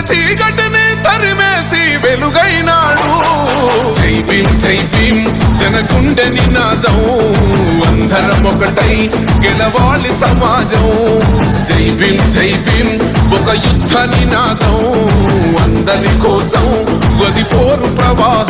చీకటిని తరిమేసి వెలుగైనాడు. జై భీం జనకుండె నినాదం. అందరం ఒకటై గెలవాలి సమాజం. జై భీం ఒక యుద్ధ నినాదం. అందరి కోసం గది పోరు ప్రవాహం.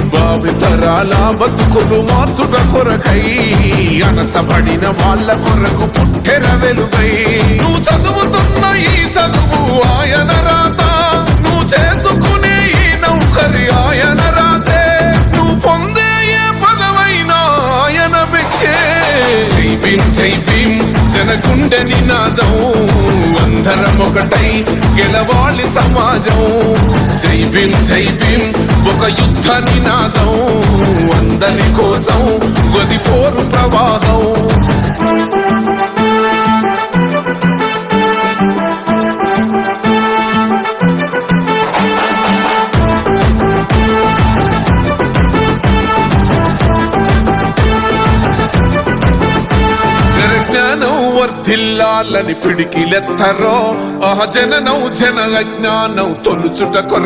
తరాల బతుకులు మార్చుట కొరకై అణచబడిన వాళ్ళ కొరకు పుట్టెర వెలుగై. నువ్వు చదువుతున్న ఈ చదువు ఆయన రాత నువ్వు చేసుకునే ఈ నౌకరి ఆయన రాతే. నువ్వు పొందే ఏ పదవైనా ఆయన భిక్షే. జై భీం జై భీం జనకుండె నినాదం అందరం ఒకటై గెలవాలి సమాజం. జై భీం జై భీం ఒక యుద్ధ నినాదం అందరి కోసం గది పోరు ప్రవాహం. జ్ఞానం వర్ధిల్లాలని పిడికిలెత్తరో ఆ జననం జన అజ్ఞానం తొలుచుట కొర